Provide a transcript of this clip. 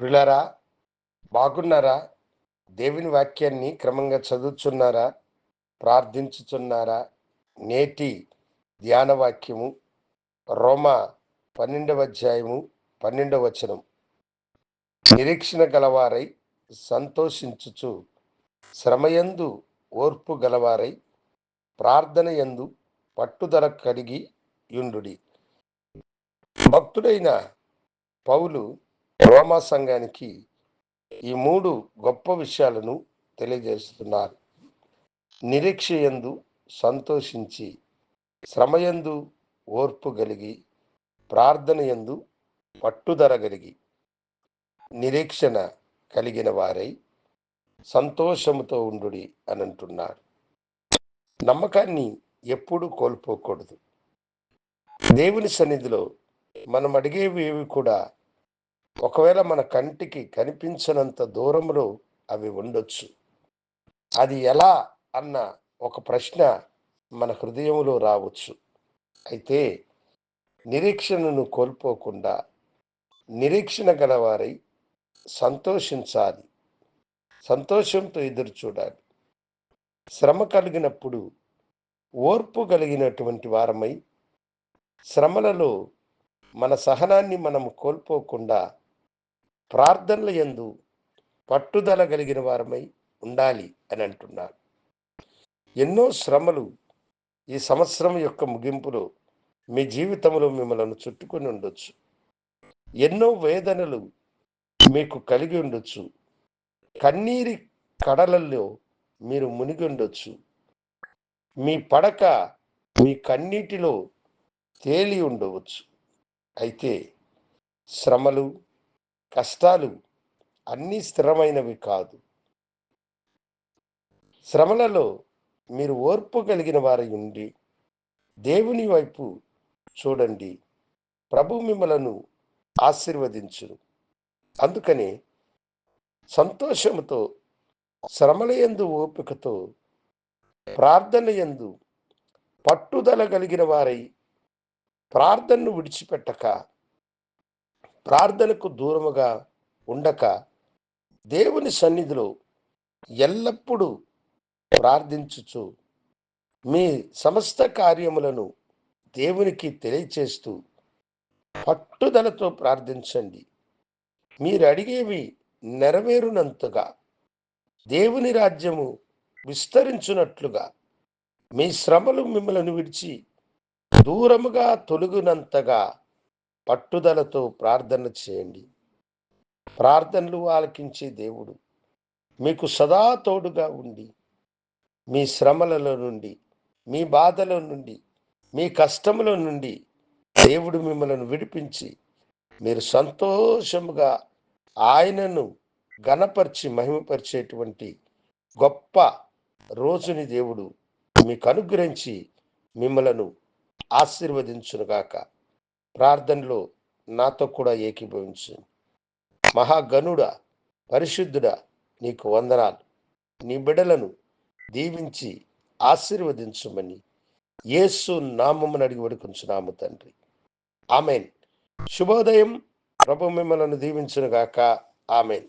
ప్రిలరా బాగున్నారా? దేవుని వాక్యాన్ని క్రమంగా చదువుచున్నారా? ప్రార్థించుచున్నారా? నేటి ధ్యాన వాక్యము రోమా పన్నెండవ అధ్యాయము పన్నెండవ వచనం. నిరీక్షణ గలవారై సంతోషించుచు శ్రమయందు ఓర్పు గలవారై ప్రార్థన యందు పట్టుదల కలిగి యుండుడి. భక్తుడైన పౌలు రోమా సంఘానికి ఈ మూడు గొప్ప విషయాలను తెలియజేస్తున్నారు. నిరీక్షయందు సంతోషించి శ్రమయందు ఓర్పు కలిగి ప్రార్థన యందు కలిగి నిరీక్షణ కలిగిన వారై సంతోషముతో ఉండుడి అని అంటున్నారు నమ్మకాన్ని ఎప్పుడూ కోల్పోకూడదు. దేవుని సన్నిధిలో మనం అడిగేవి ఏవి కూడా ఒకవేళ మన కంటికి కనిపించనంత దూరంలో అవి ఉండొచ్చు. అది ఎలా అన్న ఒక ప్రశ్న మన హృదయంలో రావచ్చు. అయితే నిరీక్షణను కోల్పోకుండా నిరీక్షణ గలవారై సంతోషించాలి. సంతోషంతో ఎదురు చూడాలి. శ్రమ కలిగినప్పుడు ఓర్పు కలిగినటువంటి వారమై శ్రమలలో మన సహనాన్ని మనం కోల్పోకుండా ప్రార్థనల యందు పట్టుదల కలిగిన వారమై ఉండాలి అని అంటున్నారు ఎన్నో శ్రమలు ఈ సంవత్సరం యొక్క ముగింపులో మీ జీవితంలో మిమ్మల్ని చుట్టుకొని ఉండొచ్చు. ఎన్నో వేదనలు మీకు కలిగి ఉండొచ్చు. కన్నీరి కడలల్లో మీరు మునిగి ఉండొచ్చు. మీ పడక మీ కన్నీటిలో తేలి ఉండవచ్చు. అయితే శ్రమలు కష్టాలు అన్నీ స్థిరమైనవి కాదు. శ్రమలలో మీరు ఓర్పు కలిగిన వారి ఉండి దేవుని వైపు చూడండి. ప్రభు మిమ్మలను ఆశీర్వదించును అందుకని సంతోషముతో శ్రమలయందు ఓపికతో ప్రార్థనయందు పట్టుదల కలిగిన వారై ప్రార్థనను విడిచిపెట్టక ప్రార్థనకు దూరముగా ఉండక దేవుని సన్నిధిలో ఎల్లప్పుడూ ప్రార్థించుచు మీ సమస్త కార్యములను దేవునికి తెలియచేస్తూ పట్టుదలతో ప్రార్థించండి. మీరు అడిగేవి నెరవేరునంతగా దేవుని రాజ్యము విస్తరించున్నట్లుగా మీ శ్రమలు మిమ్మల్ని విడిచి దూరముగా తొలుగునంతగా పట్టుదలతో ప్రార్థన చేయండి. ప్రార్థనలు ఆలకించే దేవుడు. మీకు సదా తోడుగా ఉండి మీ శ్రమలలో నుండి మీ బాధల నుండి మీ కష్టముల నుండి దేవుడు మిమ్మల్ని విడిపించి మీరు సంతోషముగా ఆయనను గణపరిచి మహిమపరిచేటువంటి గొప్ప రోజుని దేవుడు మీకు అనుగ్రహించి మిమ్మలను ఆశీర్వదించునుగాక. ప్రార్థనలో నాతో కూడా ఏకీభవించు. మహాగణుడ పరిశుద్ధుడా నీకు వందనాలు. నీ బిడలను దీవించి ఆశీర్వదించమని యేసు నామమును అడిగి వడుకుంచున్నాము తండ్రి. ఆమెన్. శుభోదయం. ప్రభు మిమ్మలను దీవించునుగాక. ఆమెన్.